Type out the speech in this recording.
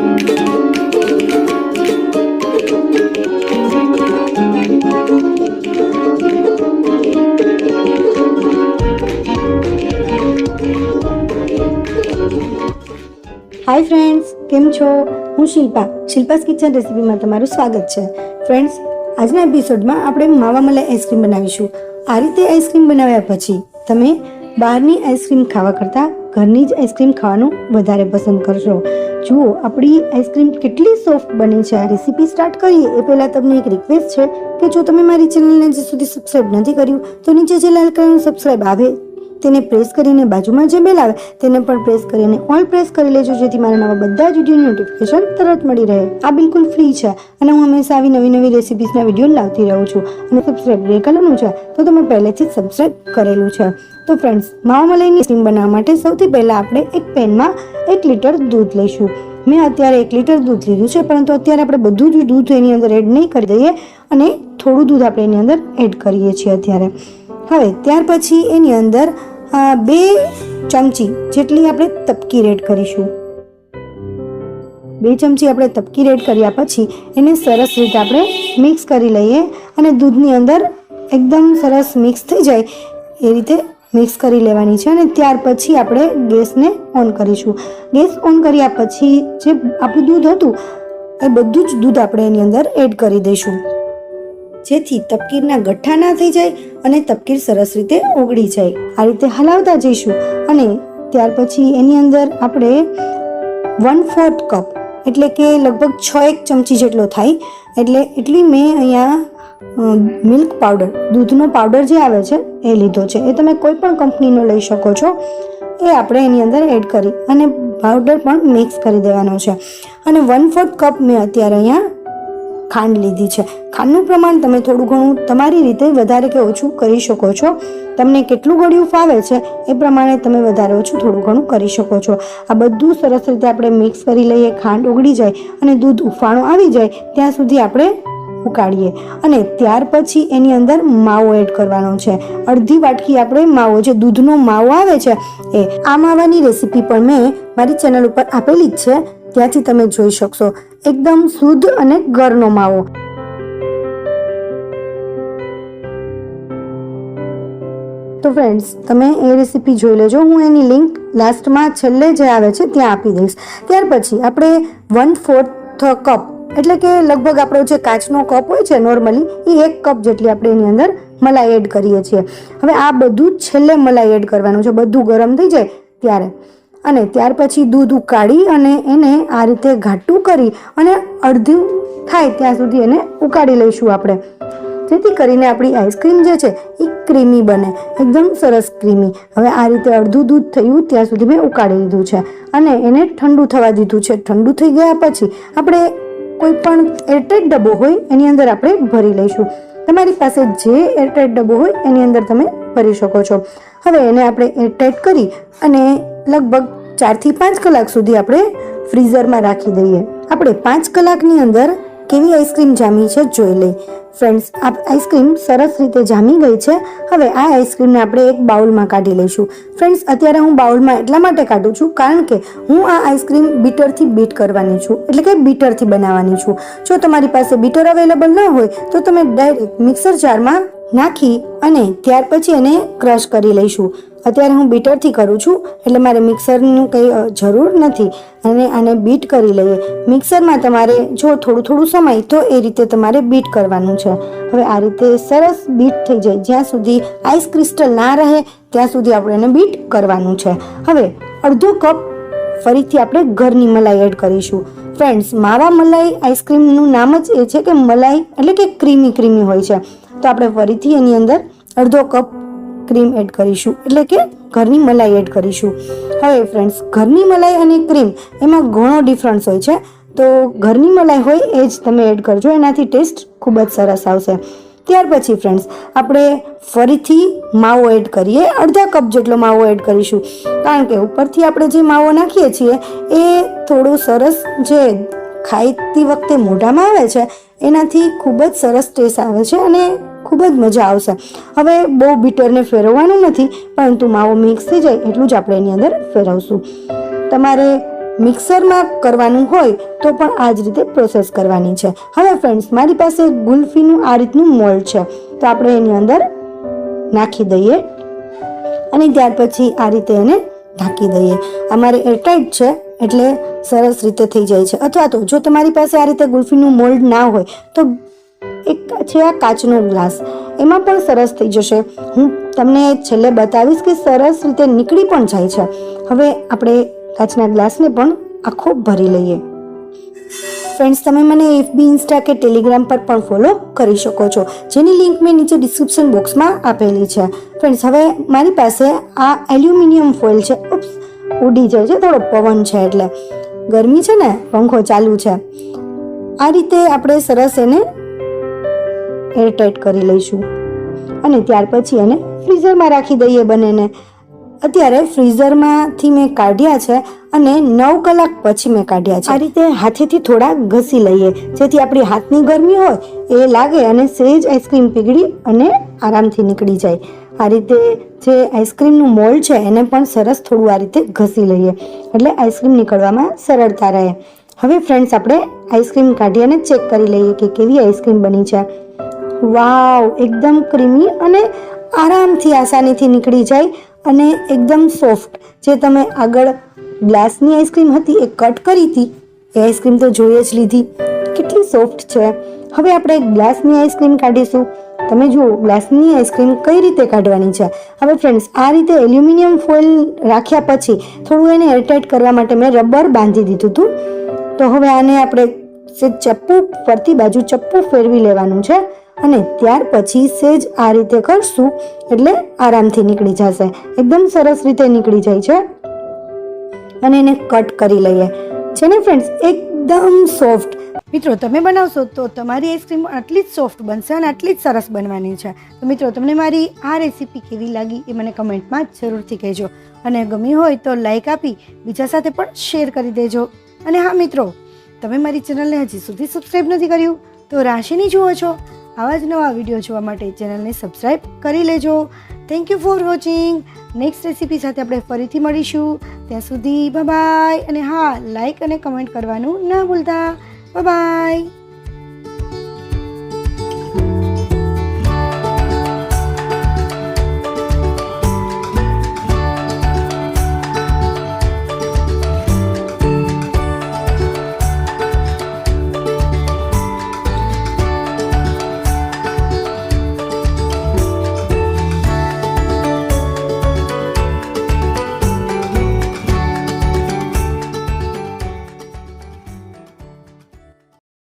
Hi friends કેમ છો? હું શિલ્પા. શિલ્પાસ કિચન રેસિપીમાં તમારું સ્વાગત છે. ફ્રેન્ડ્સ આજના એપિસોડમાં આપણે માવા મલાઈ આઈસ્ક્રીમ બનાવીશું. આ રીતે આઈસ્ક્રીમ બનાવ્યા પછી તમે બહારની આઈસ્ક્રીમ ખાવા કરતાં ઘરની જ આઈસ્ક્રીમ ખાવાનું વધારે પસંદ કરશો. જુઓ, આપણી આઈસ્ક્રીમ કેટલી સોફ્ટ બની છે. આ રેસીપી સ્ટાર્ટ કરીએ. એ પહેલાં તમને એક રિક્વેસ્ટ છે કે જો તમે મારી ચેનલને હજી સુધી સબસ્ક્રાઈબ નથી કર્યું, તો નીચે જે લાલ કલરનું સબસ્ક્રાઈબ આવે તેને પ્રેસ કરીને બાજુમાં જે બેલ આવે તેને પણ પ્રેસ કરીને ઓલ પ્રેસ કરી લેજો, જેથી મારા નવા બધા જ વિડીયોની નોટિફિકેશન તરત મળી રહે. આ બિલકુલ ફ્રી છે અને હું હંમેશા આવી નવી નવી રેસિપીઝના વીડિયો લાવતી રહું છું અને સબસ્ક્રાઈબ ગ્રે કલરનું છે, તો તમે પહેલેથી જ સબસ્ક્રાઈબ કરેલું છે. તો ફ્રેન્ડ્સ માવા મલાઈની સ્ટીમ બનાવવા માટે સૌથી પહેલાં આપણે એક પેનમાં એક લીટર દૂધ લઈશું. મેં અત્યારે એક લીટર દૂધ લીધું છે, પરંતુ અત્યારે આપણે બધું જ દૂધ એની અંદર એડ નહીં કરી દઈએ અને થોડું દૂધ આપણે એની અંદર એડ કરીએ છીએ અત્યારે. હવે ત્યાર પછી એની અંદર બે ચમચી જેટલી આપણે તપકી રેડ કરીશું. બે ચમચી આપણે તપકી રેડ કર્યા પછી એને સરસ રીતે આપણે મિક્સ કરી લઈએ અને દૂધની અંદર એકદમ સરસ મિક્સ થઈ જાય એ રીતે મિક્સ કરી લેવાની છે અને ત્યાર પછી આપણે ગેસને ઓન કરીશું. ગેસ ઓન કર્યા પછી જે આપણું દૂધ હતું, એ બધું જ દૂધ આપણે એની અંદર એડ કરી દઈશું. જેથી તપકીરના ગઠ્ઠા ના થઈ જાય અને તપકીર સરસ રીતે ઓગળી જાય. આ રીતે હલાવતા જઈશું અને ત્યાર પછી એની અંદર આપણે વન ફોર્થ કપ એટલે કે લગભગ છ એક ચમચી જેટલો થાય. એટલે એટલી મેં અહીંયા મિલ્ક પાવડર દૂધનો પાવડર જે આવે છે, એ લીધો છે. એ તમે કોઈ પણ કંપનીનો લઈ શકો છો. એ આપણે એની અંદર એડ કરી અને પાવડર પણ મિક્સ કરી દેવાનો છે. અને વન ફોર્થ કપ મેં અત્યારે અહીંયા ખાંડ લીધી છે. ખાંડનું પ્રમાણ તમે થોડું ઘણું તમારી રીતે વધારે કે ઓછું કરી શકો છો. તમને કેટલું ગળ્યું ફાવે છે એ પ્રમાણે તમે વધારે ઓછું થોડું ઘણું કરી શકો છો. આ બધું સરસ રીતે આપણે મિક્સ કરી લઈએ, ખાંડ ઓગળી જાય અને દૂધ ઉફાણું આવી જાય ત્યાં સુધી આપણે ઉકાળીએ. અને ત્યાર પછી એની અંદર માવો એડ કરવાનો છે. અડધી વાટકી આપણે માવો, જે દૂધનો માવો આવે છે, એ આ માવાની રેસીપી પણ મેં મારી ચેનલ ઉપર આપેલી જ છે. ત્યાંથી તમે જોઈ શકશો. એકદમ શુદ્ધ અને ઘરનો માવો. તો ફ્રેન્ડ્સ તમે એ રેસીપી જોઈ લેજો. હું એની લિંક લાસ્ટમાં છેલ્લે જે આવે છે ત્યાં આપી દઈશ. ત્યાર પછી આપણે વન ફોર્થ કપ એટલે કે લગભગ આપણો જે કાચનો કપ હોય છે નોર્મલી એ એક કપ જેટલી આપણે એની અંદર મલાઈ એડ કરીએ છીએ. હવે આ બધું છેલ્લે મલાઈ એડ કરવાનું છે. બધું ગરમ થઈ જાય ત્યારે. અને ત્યાર પછી દૂધ ઉકાળી અને એને આ રીતે ઘાટું કરી અને અડધું થાય ત્યાં સુધી એને ઉકાળી લઈશું આપણે. જેથી કરીને આપણી આઈસ્ક્રીમ જે છે એ ક્રીમી બને, એકદમ સરસ ક્રીમી. હવે આ રીતે અડધું દૂધ થયું ત્યાં સુધી મેં ઉકાળી લીધું છે અને એને ઠંડુ થવા દીધું છે. ઠંડુ થઈ ગયા પછી આપણે કોઈ પણ એરટાઈટ ડબ્બો હોય એની અંદર આપણે ભરી લઈશું. તમારી પાસે જે એરટાઈટ ડબ્બો હોય એની અંદર તમે ભરી શકો છો. હવે એને આપણે એરટાઈટ કરી અને લગભગ ચારથી પાંચ કલાક સુધી આપણે ફ્રીઝરમાં રાખી દઈએ. આપણે પાંચ કલાકની અંદર કેવી આઈસ્ક્રીમ જામી છે જોઈ લઈ ફ્રેન્ડ્સ, આ આઈસ્ક્રીમ સરસ રીતે જામી ગઈ છે. હવે આ આઈસ્ક્રીમને આપણે એક બાઉલમાં કાઢી લઈશું. ફ્રેન્ડ્સ, અત્યારે હું બાઉલમાં એટલા માટે કાઢું છું કારણ કે હું આ આઈસ્ક્રીમ બીટરથી બીટ કરવાની છું. એટલે કે બીટરથી બનાવવાની છું. જો તમારી પાસે બીટર અવેલેબલ ન હોય, તો તમે ડાયરેક્ટ મિક્સર જારમાં નાખી અને ત્યાર પછી એને ક્રશ કરી લઈશું. અત્યારે હું બીટરથી કરું છું, એટલે મારે મિક્સરનું કંઈ જરૂર નથી. અને આને બીટ કરી લઈએ. મિક્સરમાં તમારે જો થોડું થોડું સમય, તો એ રીતે તમારે બીટ કરવાનું છે. હવે આ રીતે સરસ બીટ થઈ જાય. જ્યાં સુધી આઈસ ક્રિસ્ટલ ના રહે, ત્યાં સુધી આપણે એને બીટ કરવાનું છે. હવે અડધો કપ ફરીથી આપણે ઘરની મલાઈ એડ કરીશું. ફ્રેન્ડ્સ, માવા મલાઈ આઈસ્ક્રીમનું નામ જ એ છે કે મલાઈ, એટલે કે ક્રીમી ક્રીમી હોય છે. તો આપણે ફરીથી એની અંદર અડધો કપ ક્રીમ એડ કરીશું. એટલે કે ઘરની મલાઈ એડ કરીશું. હવે ફ્રેન્ડ્સ ઘરની મલાઈ અને ક્રીમ એમાં ઘણો ડિફરન્સ હોય છે. તો ઘરની મલાઈ હોય એ જ તમે એડ કરજો. એનાથી ટેસ્ટ ખૂબ જ સરસ આવશે. ત્યાર પછી ફ્રેન્ડ્સ આપણે ફરીથી માવો એડ કરીએ. અડધા કપ જેટલો માવો એડ કરીશું. કારણ કે ઉપરથી આપણે જે માવો નાખીએ છીએ, એ થોડું સરસ જે ખાઈતી વખતે મોઢામાં આવે છે, એનાથી ખૂબ જ સરસ ટેસ્ટ આવે છે અને ખૂબ જ મજા આવશે. હવે બહુ બીટરને ફેરવવાનું નથી, પરંતુ માવો મિક્સ થઈ જાય એટલું જ આપણે એની અંદર ફેરવશું. તમારે મિક્સરમાં કરવાનું હોય તો પણ આ જ રીતે પ્રોસેસ કરવાની છે. હવે ફ્રેન્ડ્સ મારી પાસે ગુલ્ફીનું આ રીતનું મોલ્ડ છે. તો આપણે એની અંદર નાખી દઈએ અને ત્યાર પછી આ રીતે એને ઢાંકી દઈએ. અમારે એરટાઈટ છે એટલે સરસ રીતે થઈ જાય છે. અથવા તો જો તમારી પાસે આ રીતે ગુલ્ફીનું મોલ્ડ ના હોય, તો એક છે આ કાચનો ગ્લાસ. એમાં પણ સરસ થઈ જશે. હું તમને છેલ્લે બતાવીશ કે સરસ રીતે નીકળી પણ જાય છે. હવે આપણે કાચના ગ્લાસને પણ આખો ભરી લઈએ. ફ્રેન્ડ્સ તમે મને એફબી ઇન્સ્ટા કે ટેલિગ્રામ પર પણ ફોલો કરી શકો છો. જેની લિંક મેં નીચે ડિસ્ક્રિપ્શન બોક્સમાં આપેલી છે. ફ્રેન્ડ્સ હવે મારી પાસે આ એલ્યુમિનિયમ ફોઇલ છે. ઉપ્સ ઉડી જાય છે. થોડો પવન છે એટલે. ગરમી છે ને, પંખો ચાલુ છે. આ રીતે આપણે સરસ એને એરટાઈટ કરી લઈશું. અને ત્યાર પછી એને ફ્રીઝરમાં રાખી દઈએ બંનેને. અત્યારે ફ્રીઝરમાંથી મેં કાઢ્યા છે અને નવ કલાક પછી મેં કાઢ્યા છે. આ રીતે હાથેથી થોડા ઘસી લઈએ. જેથી આપણી હાથની ગરમી હોય એ લાગે અને સેજ આઈસ્ક્રીમ પીગળી અને આરામથી નીકળી જાય. આ રીતે જે આઈસ્ક્રીમનું મોલ્ડ છે એને પણ સરસ થોડું આ રીતે ઘસી લઈએ. એટલે આઈસ્ક્રીમ નીકળવામાં સરળતા રહે. હવે ફ્રેન્ડ્સ, આપણે આઈસ્ક્રીમ કાઢી અને ચેક કરી લઈએ કે કેવી આઈસ્ક્રીમ બની છે. વાવ, એકદમ ક્રીમી અને આરામથી આસાનીથી નીકળી જાય અને એકદમ સોફ્ટ જે તમે આગળ ગ્લાસની આઈસ્ક્રીમ હતી એ કટ કરી હતી, એ આઈસ્ક્રીમ તો જોઈએ જ લીધી. કેટલી સોફ્ટ છે. હવે આપણે ગ્લાસની આઈસ્ક્રીમ કાઢીશું. તમે જુઓ ગ્લાસની આઈસ્ક્રીમ કઈ રીતે કાઢવાની છે? હવે ફ્રેન્ડ્સ આ રીતે એલ્યુમિનિયમ ફોઇલ રાખ્યા પછી થોડું એને એરટાઈટ કરવા માટે મેં રબર બાંધી દીધું હતું. તો હવે આને આપણે ચપ્પુ ફરતી બાજુ ચપ્પુ ફેરવી લેવાનું છે. અને ત્યાર પછી સેજ આ રીતે કરશું, એટલે આરામથી નીકળી જશે. એકદમ સરસ રીતે નીકળી જાય છે. અને એને કટ કરી લઈએ. છે ને ફ્રેન્ડ્સ એકદમ સોફ્ટ મિત્રો, તમે બનાવશો તો તમારી આઈસ્ક્રીમ આટલી જ સોફ્ટ બનશે અને આટલી જ સરસ બનવાની છે. તો મિત્રો, તમને મારી આ રેસીપી કેવી લાગી એ મને કમેન્ટમાં જરૂરથી કહેજો. અને ગમી હોય તો લાઈક આપી, બીજા સાથે પણ શેર કરી દેજો. અને હા મિત્રો, તમે મારી ચેનલને હજી સુધી સબસ્ક્રાઈબ નથી કર્યું, તો રાશિની જુઓ છો. આવા જ નવા વીડિયો જોવા માટે ચેનલને સબસ્ક્રાઈબ કરી લેજો. Thank you for watching next recipe સાથે આપણે ફરીથી મળીશું. ત્યાં સુધી બાય અને હા લાઈક અને કમેન્ટ કરવાનું ના ભૂલતા. બાય